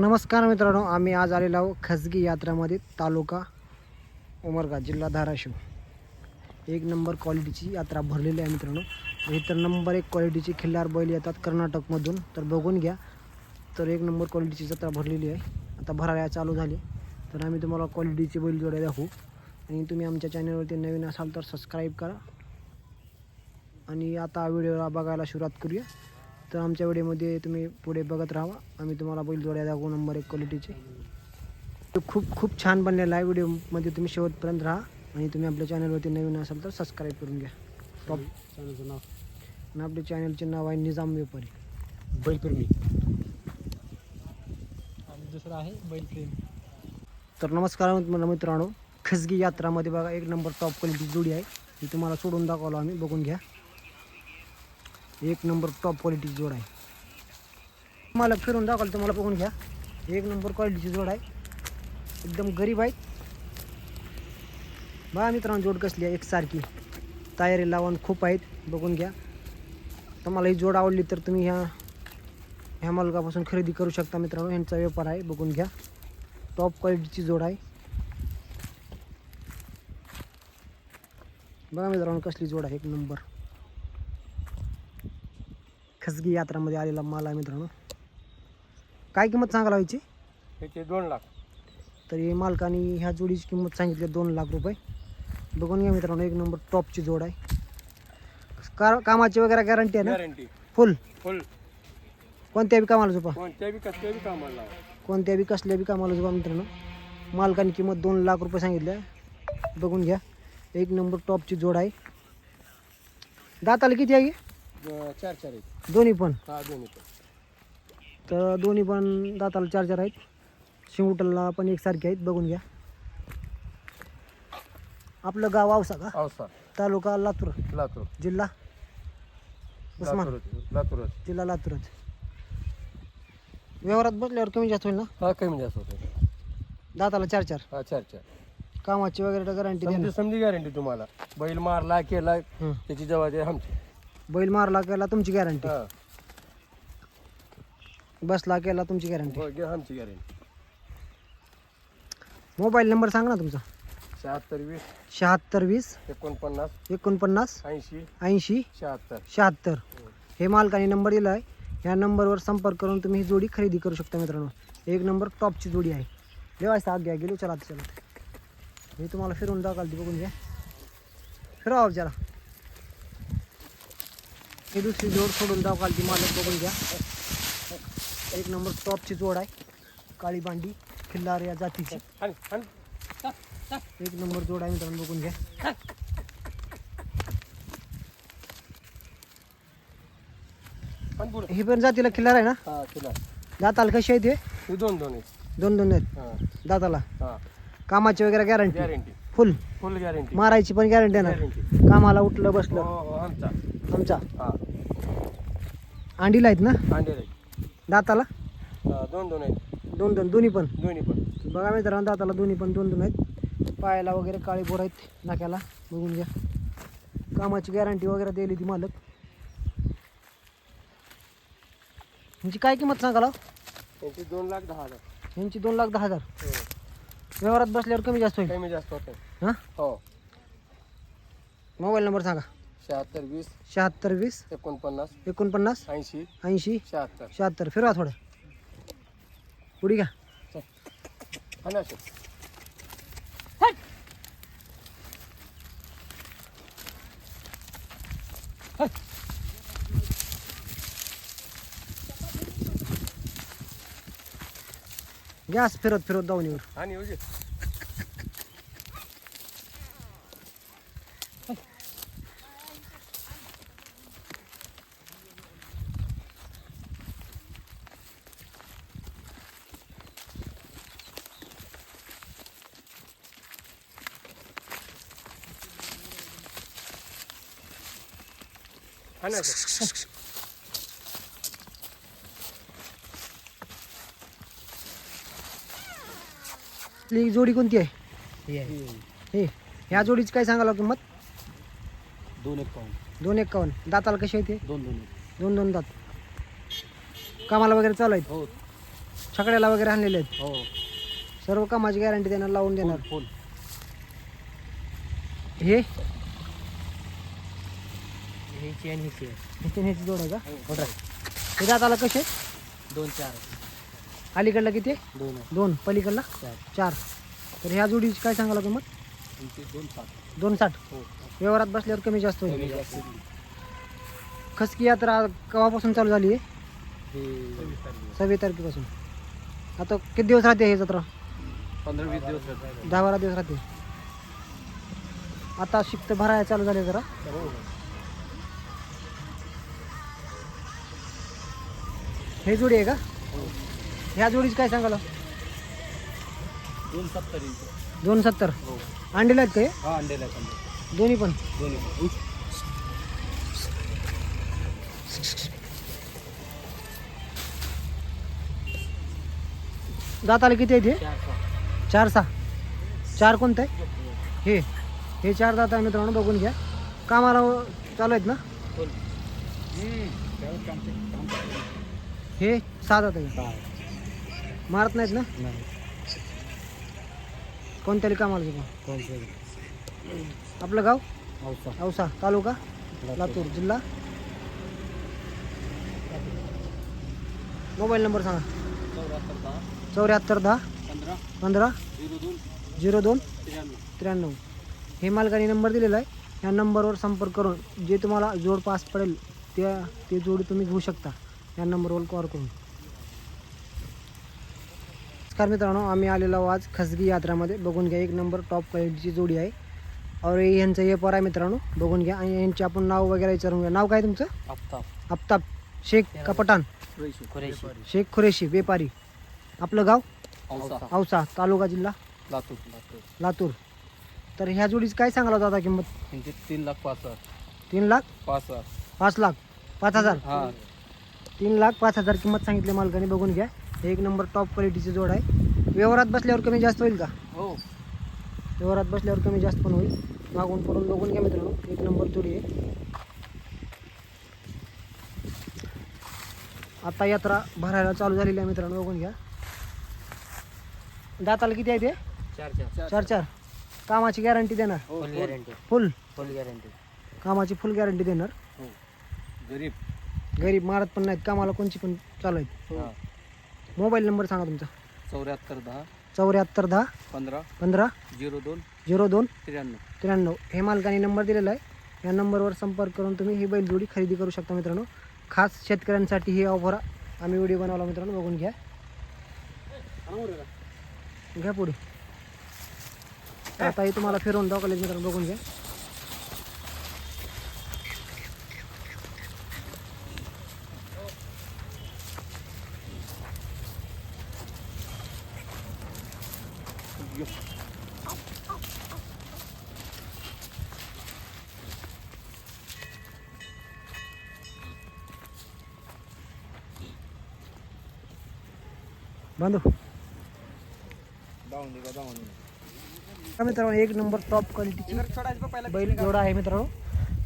नमस्कार मित्रांनो आम्ही आज आलेलो आहोत खाजगी यात्रामध्ये तालुका उमरगा जिल्हा धाराशिव. एक नंबर क्वालिटीची यात्रा भरलेली आहे मित्रांनो. इतर नंबर एक क्वालिटीची खिल्लार बैल येतात कर्नाटकमधून. तर बघून घ्या. तर एक नंबर क्वालिटीची जत्रा भरलेली आहे. आता भरायला चालू झाली. तर आम्ही तुम्हाला क्वालिटीची बैल जोड्या दाखवू. आणि तुम्ही आमच्या चॅनलवरती नवीन असाल तर सबस्क्राईब करा. आणि आता व्हिडिओला बघायला सुरुवात करूया. तर आमच्या व्हिडिओमध्ये तुम्ही पुढे बघत राहा. आम्ही तुम्हाला बैल जोड्या दाखवू नंबर एक क्वालिटीचे तो खूप खूप छान बनलेला आहे व्हिडिओमध्ये तुम्ही शेवटपर्यंत राहा आणि तुम्ही आपल्या चॅनलवरती नवीन असाल तर सबस्क्राईब करून घ्या. टॉप चॅनलचं नाव? आणि आपल्या चॅनलचे नाव आहे निजाम व्यापारी. बैलप्रेमी. आणि दुसरं आहे बैलप्रेमी. तर नमस्कार मित्र- मित्रांनो. खजगी यात्रामध्ये बघा एक नंबर टॉप क्वालिटी जोडी आहे. ती तुम्हाला सोडून दाखवलो आम्ही. बघून घ्या. एक नंबर टॉप क्वालिटीची जोड आहे. तुम्हाला फिरून दाखवलं तुम्हाला बघून घ्या. एक नंबर क्वालिटीची जोड आहे. एकदम गरीब आहेत. बघा मित्रांनो जोड कसली आहे एकसारखी. तयारी लावून खूप आहेत. बघून घ्या. तुम्हाला ही जोड आवडली तर तुम्ही ह्या ह्या मालकापासून खरेदी करू शकता मित्रांनो. ह्यांचा व्यापार आहे बघून घ्या. टॉप क्वालिटीची जोड आहे. बघा मित्रांनो कसली जोड आहे एक नंबर. खसगी यात्रामध्ये आलेला माल आहे मित्रांनो. काय किंमत सांगायला व्हायची त्याचे दोन लाख. तर हे मालकाने ह्या जोडीची किंमत सांगितली दोन लाख रुपये. बघून घ्या मित्रांनो एक नंबर टॉपची जोड आहे. का कामाची वगैरे गॅरंटी आहे ना? गॅरंटी फुल फुल कोणत्या बी कामाला झोपा? कोणत्या बी कसल्या बी कामाला लावा. कोणत्या बी कसल्या बी कामाला झोपा मित्रांनो. मालकाने किंमत दोन लाख रुपये सांगितली आहे. बघून घ्या एक नंबर टॉपची जोड आहे. दाताला किती आहे? चार चार आहेत. दोन्ही पण? हा दोन्ही पण. तर दोन्ही पण दाताला चार चार आहेत. शिंगुटलला पण एकसारखे आहेत बघून घ्या. आपलं गाव औसा का? औसा. तालुका लातूर. लातूर. जिल्हा? उस्मान. लातूर लातूर जिल्हा लातूरच. व्यवहारात बसल्यावर कमी जास्त होईल ना? हा कमी जास्त होते दाताला चार चार. हा चार चार. कामाची वगैरे गॅरंटी समजी समजी गॅरंटी तुम्हाला. बैल मारला केला. त्याची जबाबदारी आमची. बैल मारला केला तुमची गॅरंटी हा. बसला केला तुमची गॅरंटी आमची गॅरंटी मोबाईल नंबर सांगा ना तुमचा. शहात्तर वीस. शहात्तर वीस. एकोणपन्नास. एकोणपन्नास. ऐंशी. ऐंशी. शहात्तर. शहात्तर. हे मालकाने नंबर दिला आहे. ह्या नंबरवर संपर्क करून तुम्ही ही जोडी खरेदी करू शकता मित्रांनो. एक नंबर टॉपची जोडी आहे. देवायचा आग घ्या गेलो चला आता चला. हे तुम्हाला फिरवून दाखवाल ती बघून घ्या. फिरवा जरा. ही दुसरी जोड सोडून दाखवाल ती मालक बघून घ्या. एक नंबर टॉपची जोड आहे. काळी बांडी खिल्लार या जातीची. एक नंबर जोड आहे मित्रांनो बघून घ्या. ही पण जातीला खिल्लार आहे ना? हा तुला दाताला कशी आहे ते? हे दोन दोन आहेत. दोन दोन आहेत. हा. दाताला? हा. कामाची वगैरे guarantee guarantee full full guarantee मारायची पण गॅरंटी आहे ना कामाला उठलं हो बसलं हो आमचा. आमचा हा. अंडीला आहेत ना? अंडे राईट दाताला? हा, दोन दोन आहेत. दोन दोन दोन्ही पण? दोन्ही पण. बघा मित्रांनो दाताला दोन्ही पण दोन दोन आहेत. पायाला वगैरे काळे बोर आहेत नाक्याला. बघून घ्या. कामाची गॅरंटी वगैरे दिली ती मालक. यांची काय किंमत सांगाला त्यांची दोन लाख दहा हजार. यांची दोन लाख दहा हजार. हो. व्यवहारात बसल्यावर कमी जास्त होईल. कमी जास्त होते हां? हो. मोबाईल नंबर सांगा. शहात्तर वीस शहात्तर वीस एकोणपन्नास एकोणपन्नास ऐंशी ऐंशी शहात्तर. शहात्तर. फिरवा थोडं. पुढे घ्या. ना सर गॅस फिरत फिरत दावणीवर आणि येऊ हा ना सर आपली जोडी कोणती आहे? हे ह्या जोडीची काय सांगाल किंमत दोन एक पाऊन. दोन एक्कावन्न दाताला कशी आहे ते दोन दोन दोन दोन दात. कामाला वगैरे चालू आहेत? हो. सगळ्याला वगैरे आणलेले आहेत? हो. सर्व कामाची गॅरंटी देणार लावून देणार. फुल. हे? ह्याची आणि ह्याची. ह्याची ह्याची जोड आहे का? हो. हे दाताला कसे? दोन चार. अलीकडला किती? आहे? दोन आहे. दोन. पलीकडला? चार. चार. तर ह्या जोडीची काय सांगायला किंमत तुमचे दोन सात दोन साठ. हो. व्यवहारात बसल्यावर कमी जास्त कमी होईल. खसकी यात्रा केव्हापासून चालू झाली आहे? हे सव्वीस तारखेपासून. आता किती दिवस राहते हे जत्रा? पंधरा वीस दिवस राहतात. दहा बारा दिवस राहते. आता शिक्त भरायला चालू झाले जरा. हो. हे जोडी आहे का? हो ह्या जोडीची काय सांगाल? दोन सत्तर दोन सत्तर. हो. अंडीला आहेत का हे? हा अंडेला आहे दोन्ही पण. दोन्ही पण. दाताला किती आहेत हे? चार सहा. चार सहा. चार कोणतं? आहे हे. हे चार दात आहे मित्रांनो बघून घ्या. कामाला चालू आहेत ना? फुल. हम्म. त्यावर कामचे- काम चालू दात आहे. मारत नाहीत ना? नाही. कोणत्याही कामाला कोणचं? आपलं गाव? औसा. औसा. तालुका? लातूर. जिल्हा? मोबाईल नंबर सांगा. चौऱ्याहत्तर दहा चौऱ्याहत्तर दहा. पंधरा. पंधरा. झिरो दोन. झिरो दोन. त्र्याण्णव. त्र्याण्णव. हे मालकाने नंबर दिलेला आहे. या नंबरवर संपर्क करून जे तुम्हाला जोड पास पडेल त्या ते जोडी तुम्ही घेऊ शकता. या नंबरवर कॉल करून. नमस्कार मित्रांनो आम्ही आलेलो आहोत आज खसगी यात्रामध्ये. बघून घ्या एक नंबर टॉप क्वालिटीची जोडी आहे. और यांचं हे पर आहे मित्रांनो बघून घ्या. आणि यांचे आपण नाव वगैरे विचारून घ्या नाव काय तुमचं? आफताब आफताब शेख का पठाण कुरेशी. शेख खुरेशी व्यापारी. आपलं गाव? औसा. तालुका जिल्हा? लातूर लातूर. तर ह्या जोडीची काय सांगायला दादा किंमत? तीन लाख पाच हजार तीन लाख? पाच हजार पाच लाख. पाच हजार? तीन लाख पाच हजार किंमत सांगितली मालकाने. बघून घ्या. एक नंबर टॉप क्वालिटीची जोड आहे. व्यवहारात बसल्यावर कमी जास्त होईल का? हो. व्यवहारात बसल्यावर कमी जास्त पण होईल. मागून पडून बघून घ्या मित्रांनो. एक नंबर जोडी आहे. आता यात्रा भरायला चालू झालेली आहे मित्रांनो. बघून घ्या. दाताला किती आहे ते? चार चार. चार चार कामाची गॅरंटी देणार? फुल गॅरंटी फुल फुल गॅरंटी कामाची फुल गॅरंटी देणार? हो. गरीब. गरीब मारत पण नाहीत. कामाला कोणची पण चालू आहेत. हा. मोबाईल नंबर सांगा तुमचा. चौऱ्याहत्तर दहा चौऱ्याहत्तर दहा पंधरा पंधरा झिरो दोन झिरो दोन त्र्याण्णव. त्र्याण्णव. हे मालकाने नंबर दिलेला आहे. या नंबरवर संपर्क करून तुम्ही ही बैलजोडी खरेदी करू शकता मित्रांनो. खास शेतकऱ्यांसाठी ही ऑफर आम्ही व्हिडिओ बनवला मित्रांनो बघून घ्या. घ्या पुढे. आता हे तुम्हाला फिरवून दाखवले मित्रांनो बघून घ्या. बांधू. का मित्रांनो एक नंबर टॉप क्वालिटीची बैल जोडा आहे मित्रांनो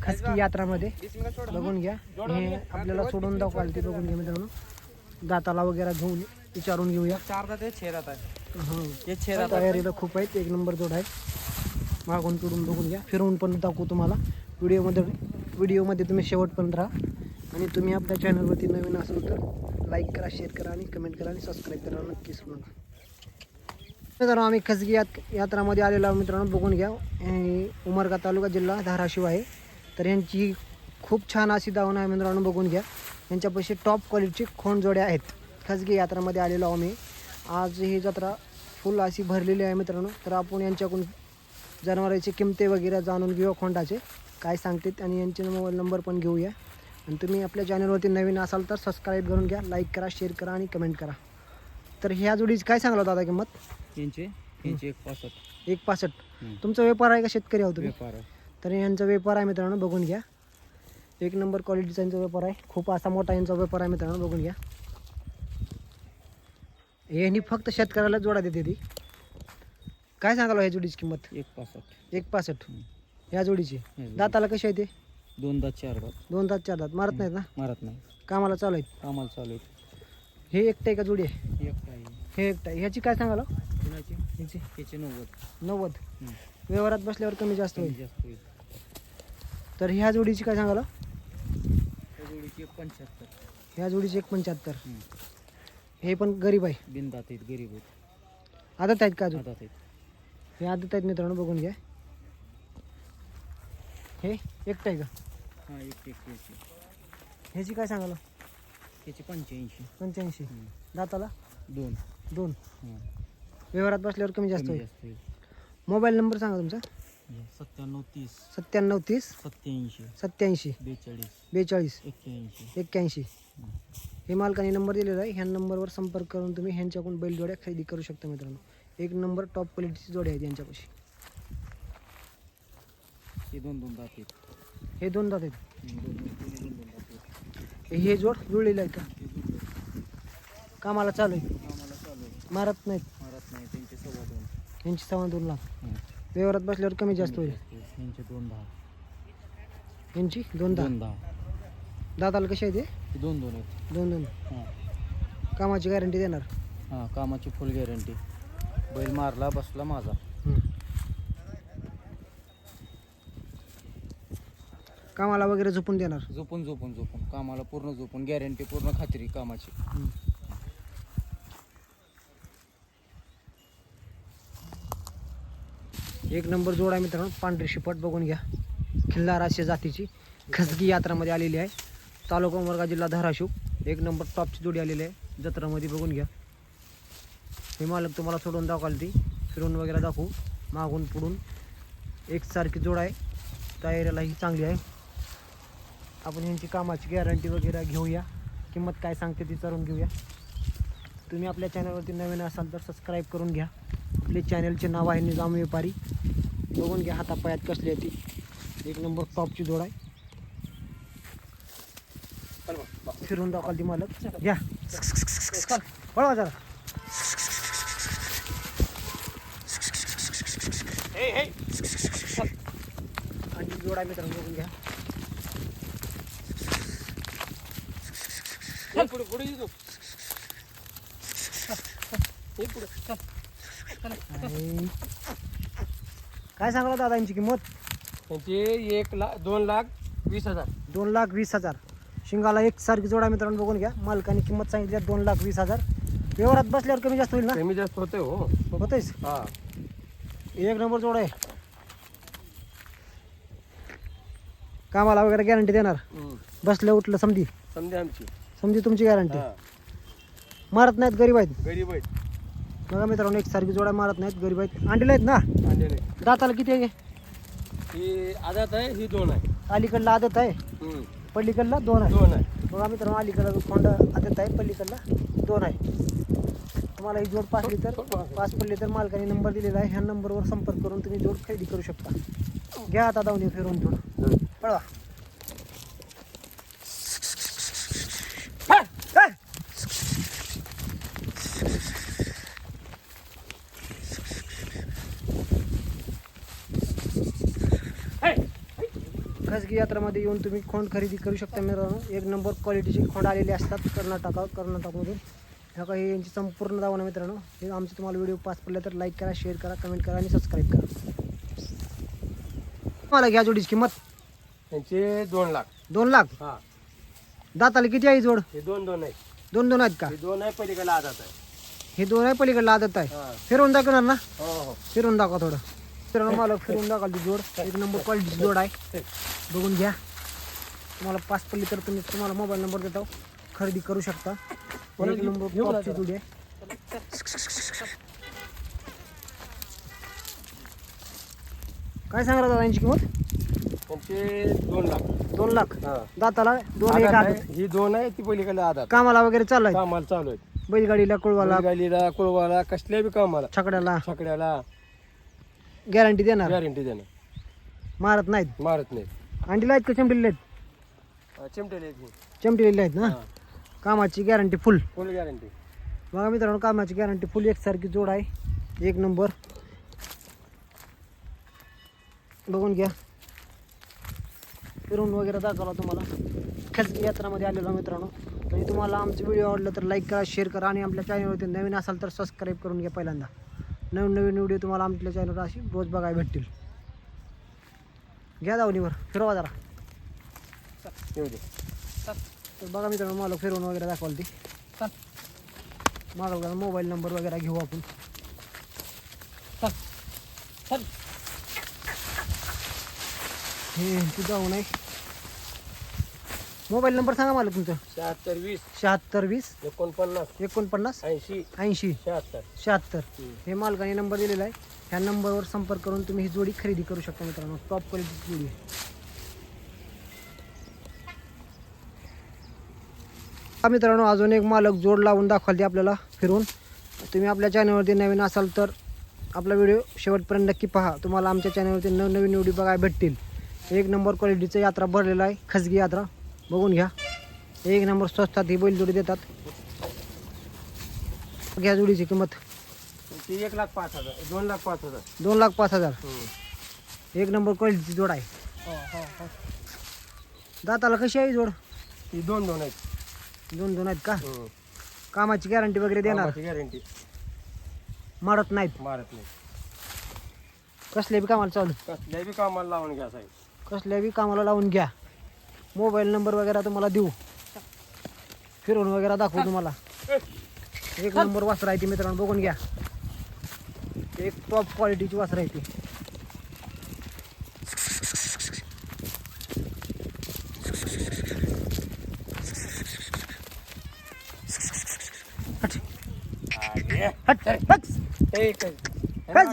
खासगी यात्रामध्ये. बघून घ्या. हे आपल्याला सोडून दाखवाल ते बघून घ्या मित्रांनो. दाताला वगैरे घेऊन विचारून घेऊया. चार दात छेदात आहे हां. हे तयारीला खूप आहेत. एक नंबर जोड आहे. मागून पिढून बघून घ्या. फिरवून पण दाखवू तुम्हाला. व्हिडिओमध्ये व्हिडिओमध्ये तुम्ही शेवटपर्यंत राहा. आणि तुम्ही आपल्या चॅनलवरती नवीन असाल तर लाईक करा शेअर करा आणि कमेंट करा आणि सबस्क्राईब करा नक्कीच म्हणून. मित्रांनो आम्ही खसगी यात यात्रामध्ये आलेलो आहोत मित्रांनो बघून घ्या. उमरगा तालुका जिल्हा धाराशिव आहे. तर यांची खूप छान अशी दावण आहे मित्रांनो बघून घ्या. यांच्यापाशी टॉप क्वालिटीचे खोंडजोड्या आहेत. खाजगी यात्रामध्ये आलेलो आहो मी आज ही जत्रा फुल अशी भरलेली आहे मित्रांनो. तर आपण यांच्याकडून जनावरांची किमती वगैरे जाणून घेऊया खोंडाचे. काय सांगतात आणि यांचे मोबाईल नंबर पण घेऊया. आणि तुम्ही आपल्या चॅनलवरती नवीन असाल तर सबस्क्राईब करून घ्या लाईक करा शेअर करा आणि कमेंट करा. तर ह्या जोडीची काय सांगला दादा किंमत? यांचे यांचे एक पासष्ट. एक पासष्ट. तुमचा व्यापार आहे का शेतकरी आहोत तुम्ही? व्यापार तर यांचा व्यापार आहे मित्रांनो बघून घ्या. एक नंबर क्वालिटीचा यांचा व्यापार आहे. खूप असा मोठा यांचा व्यापार आहे मित्रांनो बघून घ्या. यांनी फक्त शेतकऱ्याला जोडा देते ती. काय सांगाल ह्या जोडीची किंमत? एक पासष्ट. एक पासष्ट. ह्या जोडीची. जोडीची. दाताला कशी आहे ते? दोन दात चार दात. दोन दात चार दात. मारत नाहीत ना? मारत नाही. कामाला चालू आहेत. कामाला चालू आहे हे एकटं आहे का जोडी आहे? ही एक हे एकटं आहे. ह्याची काय सांगाल हो? कुणाची? ह्याची? त्याचे नव्वद. नव्वद. हम्म. व्यवहारात बसल्यावर कमी जास्त कमी होईल जास्त होईल. तर ह्या जोडीची काय सांगाल हो? त्या जोडीची एक पंच्याहत्तर. ह्या जोडीची एक पंच्याहत्तर. हम्म. हे पण गरीब आहे. बिनदात आहेत गरीब आहेत. आदत आहेत का अजून? आदात आहेत. हे आदत आहेत मित्रांनो बघून घ्या. हे एकटं आहे का? हां एक एक याची ह्याची काय सांगाल? त्याची पंच्याऐंशी. पंच्याऐंशी. दाताला? दोन. दोन. व्यवहारात बसल्यावर कमी जास्त कमी होईल. जास्त होईल. मोबाईल नंबर सांगा तुमचा. सत्त्याण्णव तीस. सत्त्याण्णव तीस. सत्याऐंशी सत्याऐंशी बेचाळीस. बेचाळीस. एक्क्याऐंशी. एक्क्याऐंशी. हे मालकाने नंबर दिलेला आहे. ह्या नंबरवर संपर्क करून तुम्ही ह्यांच्याकडून बैलजोड्या खरेदी करू शकता मित्रांनो. एक नंबर टॉप क्वालिटीची जोड्या आहेत यांच्यापाशी. हे दोन दोन दात आहेत. हे दोन दात आहेत? दोन दोन दोन्ही दोन दोन दात आहेत. हे- हे जोड जुळलेलं आहे का. कामाला चालू आहे? आम्हाला चालू आहे. मारत नाहीत? मारत नाही. त्यांचे सव्वा दोन. यांची सव्वा दोन लाख. व्यवहारात बसल्यावर कमी जास्त होईल. यांचे दोन दहा. यांची? दोन दहा? दोन दहा. दाताला कशी आहे ते हे दोन दोन आहेत. दोन दोन. हां. कामाची गॅरंटी देणार? हां कामाची फुल गॅरंटी. बैल मारला बसला माझा. कामाला वगैरे झोपून देणार? झोपून झोपून झोपून. कामाला पूर्ण झोपून. गॅरंटी पूर्ण खात्री कामाची. एक नंबर जोड आहे मित्रांनो. पांढरी शिपट बघून घ्या. खिल्लार अशा जातीची खसगी यात्रामध्ये आलेली आहे. तालुका उमरगा जिल्हा धाराशिव. एक नंबर टॉपची जोडी आलेली आहे. जत्रामध्ये बघून घ्या. हे मालक तुम्हाला सोडून दाखवाल ती. फिरून वगैरे दाखवू. मागून पुढून एकसारखी जोड आहे. तयारीला ही चांगली आहे. आपण यांची कामाची गॅरंटी वगैरे घेऊया. किंमत काय सांगते ती विचारून घेऊया. तुम्ही आपल्या चॅनलवरती नवीन असाल तर सबस्क्राईब करून घ्या. आपले चॅनलचे नाव आहे निजाम व्यापारी. बघून घ्या हातापायात कसली आहे ती. एक नंबर टॉपची जोड आहे. फिरून दाखवाल ती मालक. घ्या. पळवा जरा. आणि जोडा जोड आहे मित्रांनो बघून घ्या. पुढे पुढे येतो आणि काय सांगला दादा यांची किंमत? त्यांचे एक लाख दोन लाख वीस हजार. दोन लाख वीस हजार. शिंगाला एक सारखी जोडा मित्रांनो बघून घ्या. मालकाने किंमत सांगितली आहे दोन लाख वीस हजार. व्यवहारात बसल्यावर कमी जास्त होईल ना? कमी जास्त होते हो. होतेच हा. एक नंबर जोड आहे. कामाला वगैरे गॅरंटी देणार. हम्म. बसलं उठलं समधी. समजा आमची. समधी तुमची गॅरंटी हा. मारत नाहीत गरीब आहेत. गरीब आहेत. बघा मित्रांनो एक सारखी जोडा मारत नाहीत गरीब आहेत. अंडीला आहेत ना? आणलेले दाताला किती आहे? ही आदात आहे ही दोन आहे. अलीकडला आदत आहे हम्म. पलीकडला दोन आहे. दोन आहे. बघा मित्रांनो अलीकडला खोंड आदत आहे पलीकडला दोन आहे. तुम्हाला ही जोड पाच लिटर पाच पडली तर मालकाने नंबर दिलेला आहे. ह्या नंबरवर संपर्क करून तुम्ही जोड खरेदी करू शकता. घ्या आता दावणी फिरून थोडं पळवा. खाजगी यात्रामध्ये येऊन तुम्ही खोंड खरेदी करू शकता मित्रांनो. एक नंबर क्वालिटीचे खोंड आलेले असतात कर्नाटका कर्नाटकमधून. ह्या काही यांची संपूर्ण दावण मित्रांनो. हे आमचे तुम्हाला व्हिडिओ पास पडले तर लाईक करा शेअर करा कमेंट करा आणि सबस्क्राईब करा. मला घ्या जोडीची किंमत. त्यांचे दोन लाख. दोन लाख? हा. दाताला किती आहे ही जोड? हे दोन दोन आहे दोन दोन आहेत का? हे दोन आहे पलीकडे आदात आहे. हे दोन आहे पलीकडला आदत आहे. हा. फिरवून दाखवणार ना? हो हो. फिरून दाखवा थोडं. मित्रांनो मला फिरून दाखवा ती जोड. एक नंबर क्वालिटीची जोड आहे. बघून घ्या. तुम्हाला पाच पडली तर तुम्ही तुम्हाला मोबाईल नंबर देतो. खरेदी करू शकता. एक नंबर जोडी आहे. काय सांगणार दादा यांची किंमत? त्यांचे दोन लाख. दोन लाख. दाताला दोन एक आहे, ही दोन आहे ती पलीकडे आदात कामाला वगैरे चालू आहे कामाला चालू आहेत. बैलगाडीला कुळवाला. गाडीला कुळवाला कसल्या बी कामाला. छकड्याला. छकड्याला. गॅरंटी देणार? गॅरंटी देणं मारत नाहीत? मारत नाही अंडीला आहेत का चिमटेले आहेत चिमटेले चिमटेलेले आहेत ना? कामाची गॅरंटी फुल. Full guarantee. बघा मित्रांनो कामाची गॅरंटी फुल. एकसारखी जोड आहे. एक नंबर. बघून घ्या. फिरून वगैरे दाखवला तुम्हाला. खाजगी यात्रामध्ये आलेलो मित्रांनो. आणि तुम्हाला आमचं व्हिडिओ आवडलं तर लाईक करा शेअर करा आणि आपल्या चॅनलवरती नवीन असाल तर सबस्क्राईब करून घ्या पहिल्यांदा. नवीन नवीन व्हिडिओ तुम्हाला आमच्या चॅनलवर अशी रोज बघायला भेटतील. घ्या दावणीवर फिरवा जरा. येऊ दे. तर बघा मित्रांनो मला फिरवून वगैरे दाखवाल ती. चल माझा मोबाईल नंबर वगैरे घेऊ आपण. चल चल हे तू जाऊ नाही मोबाईल नंबर सांगा मला तुमचं. शहात्तर वीस. शहात्तर वीस. एकोणपन्नास. एकोणपन्नास. ऐंशी. ऐंशी. शहात्तर. शहात्तर. हे मालकाने नंबर दिलेला आहे. ह्या नंबरवर संपर्क करून तुम्ही ही जोडी खरेदी करू शकता मित्रांनो. टॉप क्वालिटीची जोडी आहे. हा मित्रांनो अजून एक मालक जोड लावून दाखवाल ते आपल्याला फिरून. तुम्ही आपल्या चॅनलवरती नवीन असाल तर आपला व्हिडिओ शेवटपर्यंत नक्की पहा. तुम्हाला आमच्या चॅनलवरती नवनवीन व्हिडिओ बघायला भेटतील. एक नंबर क्वालिटीचं यात्रा भरलेला आहे. खजगी यात्रा. बघून घ्या. एक नंबर स्वस्तात ही बैलजोडी देतात. घ्या जोडीची किंमत. ती एक लाख पाच हजार दोन लाख पाच हजार. दोन लाख पाच हजार. एक नंबर क्वालिटीची जोड आहे. हो, दाताला कशी आहे ही जोड? ती दोन दोन आहेत. दोन दोन आहेत का? कामाची गॅरंटी वगैरे देणार? गॅरंटी. मारत नाहीत. मारत नाही. कसल्या बी कामाला चालू. कसल्याही बी कामाला लावून घ्या साहेब. कसल्या बी कामाला लावून घ्या. मोबाईल नंबर वगैरे तुम्हाला देऊ. फिरवून वगैरे दाखवू तुम्हाला. एक नंबर वासर आहे ती मित्रांनो बघून घ्या. एक टॉप क्वालिटीची वासर आहे ती. काय?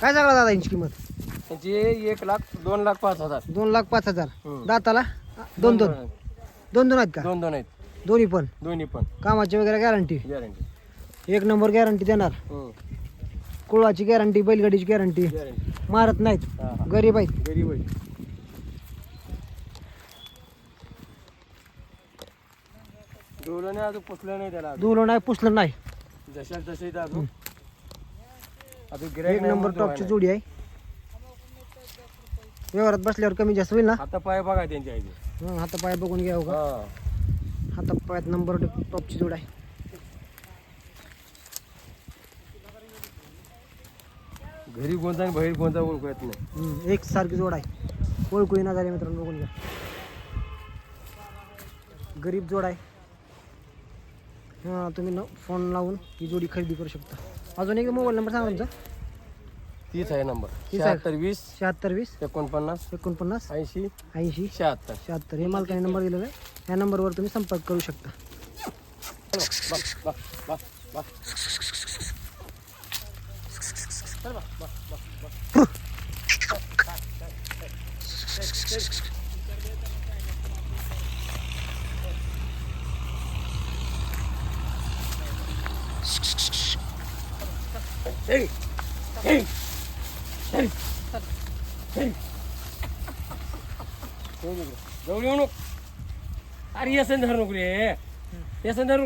सांगला दादा यांची किंमत? त्याची एक लाख दोन लाख पाच हजार. दोन लाख पाच हजार. हम्म. दाताला? दोन दोन. आहेत. दोन दोन आहेत का? दोन दोन आहेत. दोन्ही पण? दोन्ही पण. कामाची वगैरे गॅरंटी गॅरंटी एक नंबर गॅरंटी देणार. कुळाची गॅरंटी बैलगाडीची गॅरंटी गॅरंटी मारत नाहीत. हा हा. गरीब आहेत. गरीब आहे डोलं नाही अजून पुसलं नाही त्याला अजून. दुलो नाही पुसलं नाही. जशा तसे अजून. एक नंबर टॉपची जोडी आहे. व्यवहारात बसल्यावर कमी जास्त होईल ना? आता पाय बघा त्यांच्या इथे हं, हातापाय बघून घ्या हो का? हा. हातापायात नंबर टॉपची जोड आहे. घरी कोणता आणि बाहेर कोणता ओळखू येत नाही. हं, एक सारखी जोड आहे. ओळखू येणार झाली मित्रांनो बघून घ्या. गरीब जोड आहे. हां तुम्ही न फोन लावून ही जोडी खरेदी करू शकता. अजून एक मोबाईल नंबर सांगा तुमचा. तीच आहे नंबर तीच आहे. शहात्तर वीस शहात्तर वीस एकोणपन्नास एकोणपन्नास ऐंशी ऐंशी शहात्तर शहात्तर हे मालकाने नंबर दिलेला आहे या नंबरवर तुम्ही संपर्क करू शकता बस बस बस बस Hey! Hey! Hey! દોડ્યો આ રિયા સંધારનું કરીએ એ સંધાર